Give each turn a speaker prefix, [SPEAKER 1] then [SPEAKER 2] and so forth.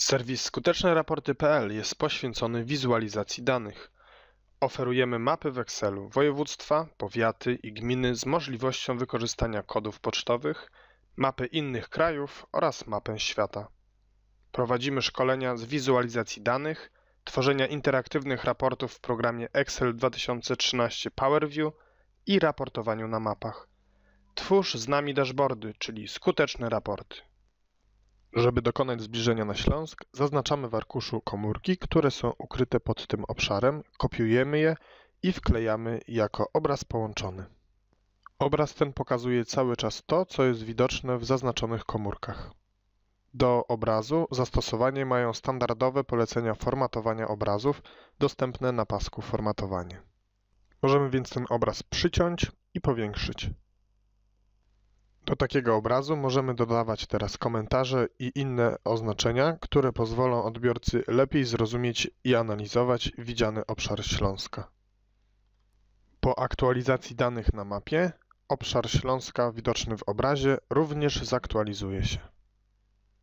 [SPEAKER 1] Serwis skuteczneraporty.pl jest poświęcony wizualizacji danych. Oferujemy mapy w Excelu województwa, powiaty i gminy z możliwością wykorzystania kodów pocztowych, mapy innych krajów oraz mapę świata. Prowadzimy szkolenia z wizualizacji danych, tworzenia interaktywnych raportów w programie Excel 2013 PowerView i raportowaniu na mapach. Twórz z nami dashboardy, czyli skuteczne raporty. Żeby dokonać zbliżenia na Śląsk, zaznaczamy w arkuszu komórki, które są ukryte pod tym obszarem, kopiujemy je i wklejamy jako obraz połączony. Obraz ten pokazuje cały czas to, co jest widoczne w zaznaczonych komórkach. Do obrazu zastosowanie mają standardowe polecenia formatowania obrazów dostępne na pasku Formatowanie. Możemy więc ten obraz przyciąć i powiększyć. Do takiego obrazu możemy dodawać teraz komentarze i inne oznaczenia, które pozwolą odbiorcy lepiej zrozumieć i analizować widziany obszar Śląska. Po aktualizacji danych na mapie, obszar Śląska widoczny w obrazie również zaktualizuje się.